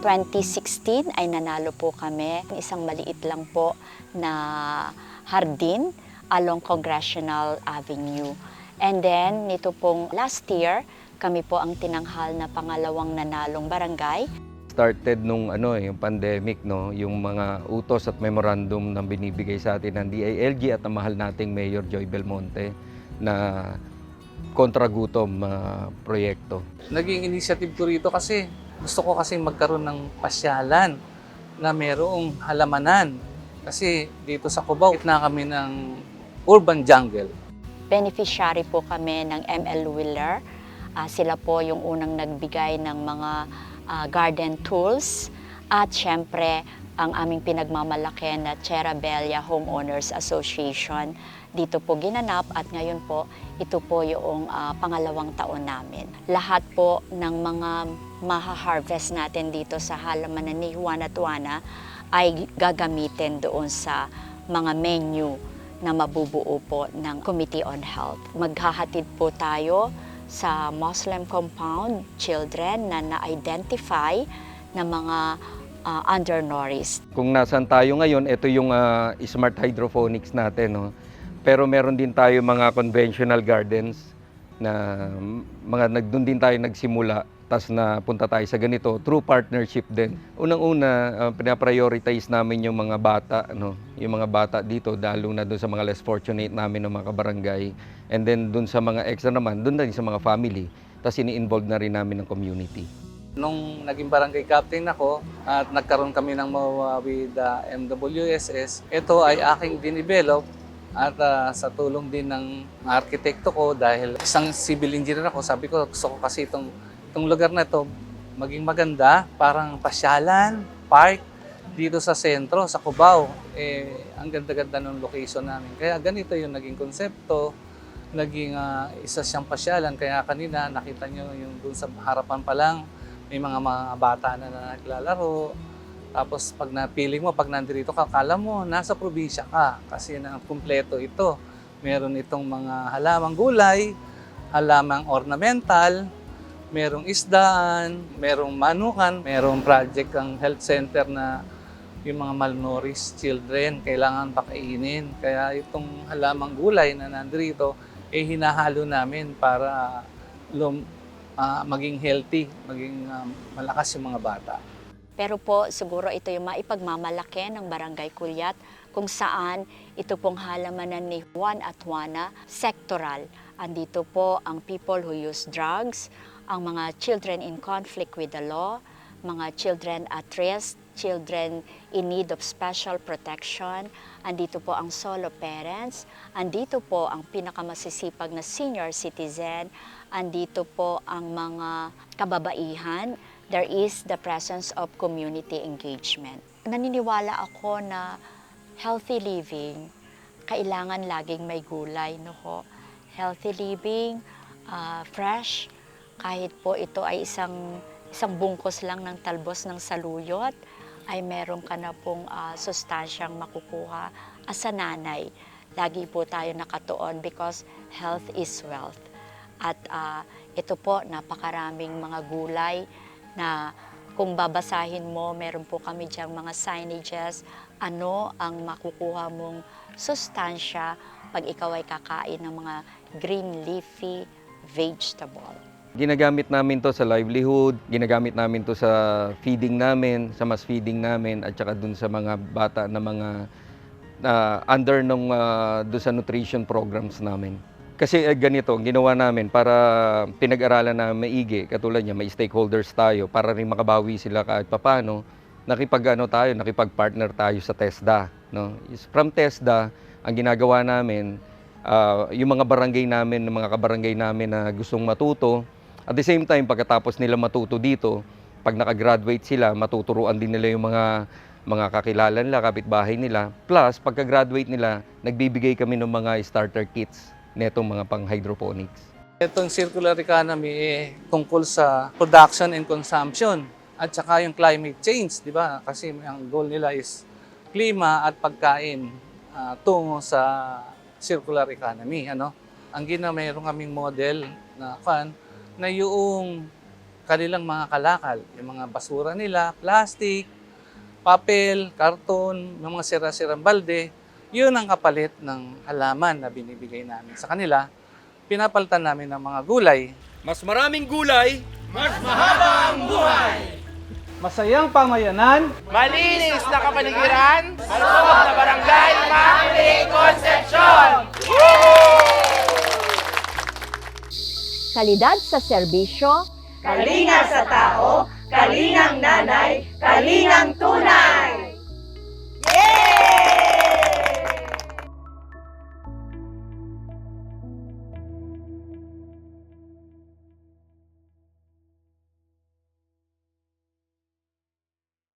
2016 ay nanalo po kami ng isang maliit lang po na hardin along Congressional Avenue. And then, nito pong last year, kami po ang tinanghal na pangalawang nanalong barangay. started nung ano eh, yung pandemic no, yung mga utos at memorandum na binibigay sa atin ng DILG at ang mahal nating Mayor Joy Belmonte na kontragutom ah, proyekto. Naging initiative ko rito kasi gusto ko kasi magkaroon ng pasyalan na merong halamanan. Kasi dito sa Cubao, na kami ng urban jungle. Beneficiary po kami ng ML Wheeler. Ah, sila po yung unang nagbigay ng mga ah, garden tools. At syempre, ang aming pinagmamalaki na Cherabella Homeowners Association. Dito po ginanap at ngayon po, ito po yung ah, pangalawang taon namin. Lahat po ng mga maha-harvest natin dito sa halamanan ni Juana Tuana ay gagamitin doon sa mga menu na mabubuo po ng Committee on Health. Maghahatid po tayo sa Muslim compound children na na-identify na mga ah, undernourished. Kung nasan tayo ngayon, ito yung ah, smart hydroponics natin. No? Pero meron din tayo mga conventional gardens na mga nagdun din tayo nagsimula tas na punta tayo sa ganito through partnership din. Unang-una, uh, pinaprioritize namin yung mga bata, no? yung mga bata dito, lalo na doon sa mga less fortunate namin ng mga kabarangay. And then doon sa mga extra naman, doon din sa mga family. Tapos ini-involve na rin namin ng community. Nung naging barangay captain ako at nagkaroon kami ng MOA with the MWSS, ito ay aking dinivelop at ah, sa tulong din ng arkitekto ko dahil isang civil engineer ako, sabi ko gusto ko kasi itong, itong lugar na ito maging maganda, parang pasyalan, park, dito sa sentro, sa Cubao. Eh, ang ganda-ganda ng location namin. Kaya ganito yung naging konsepto, naging ah, isa siyang pasyalan. Kaya kanina nakita nyo yung dun sa harapan pa lang, may mga mga bata na, na naglalaro. Tapos pag napili mo, pag nandito ka, kala mo nasa probinsya ka kasi na kumpleto ito. Meron itong mga halamang gulay, halamang ornamental, merong isdaan, merong manukan, merong project ang health center na yung mga malnourished children kailangan pakainin. Kaya itong halamang gulay na nandito, eh hinahalo namin para lum, ah, maging healthy, maging ah, malakas yung mga bata. Pero po, siguro ito yung maipagmamalaki ng Barangay Kulyat kung saan ito pong halamanan ni Juan at Juana sectoral. Andito po ang people who use drugs, ang mga children in conflict with the law, mga children at risk, children in need of special protection. Andito po ang solo parents. Andito po ang pinakamasisipag na senior citizen. Andito po ang mga kababaihan. There is the presence of community engagement. Naniniwala ako na healthy living, kailangan laging may gulay. No ho? Healthy living, ah, fresh, kahit po ito ay isang isang bungkos lang ng talbos ng saluyot, ay meron ka na pong ah, sustansyang makukuha as a nanay. Lagi po tayo nakatuon because health is wealth. At ah, ito po, napakaraming mga gulay na kung babasahin mo, meron po kami diyang mga signages, ano ang makukuha mong sustansya pag ikaw ay kakain ng mga green leafy vegetable. Ginagamit namin to sa livelihood, ginagamit namin to sa feeding namin, sa mass feeding namin, at saka dun sa mga bata na mga na under nung ah, dun sa nutrition programs namin. Kasi eh, ganito, ginawa namin para pinag-aralan na maigi, katulad niya, may stakeholders tayo para rin makabawi sila kahit papano. Nakipag ano tayo, nakipag-partner tayo sa TESDA, no? From TESDA, ang ginagawa namin, ah, yung mga barangay namin, mga kabarangay namin na gustong matuto, at the same time, pagkatapos nila matuto dito, pag nakagraduate sila, matuturuan din nila yung mga mga kakilala nila, kapitbahay nila. Plus, pagka-graduate nila, nagbibigay kami ng mga starter kits netong mga pang hydroponics. Itong circular economy eh, tungkol sa production and consumption at saka yung climate change, di ba? Kasi ang goal nila is klima at pagkain ah, tungo sa circular economy, ano? Ang gina mayroon kaming model na kan na yung kanilang mga kalakal, yung mga basura nila, plastic, papel, karton, yung mga sira-sirang balde, yun ang kapalit ng halaman na binibigay namin sa kanila. Pinapalitan namin ng mga gulay. Mas maraming gulay, Masayang pamayanan, Malinis na kapaligiran, malusog na barangay, Makati Concepcion! Kalidad sa serbisyo, Kalinga sa tao, kalingang nanay, kalingang tunay.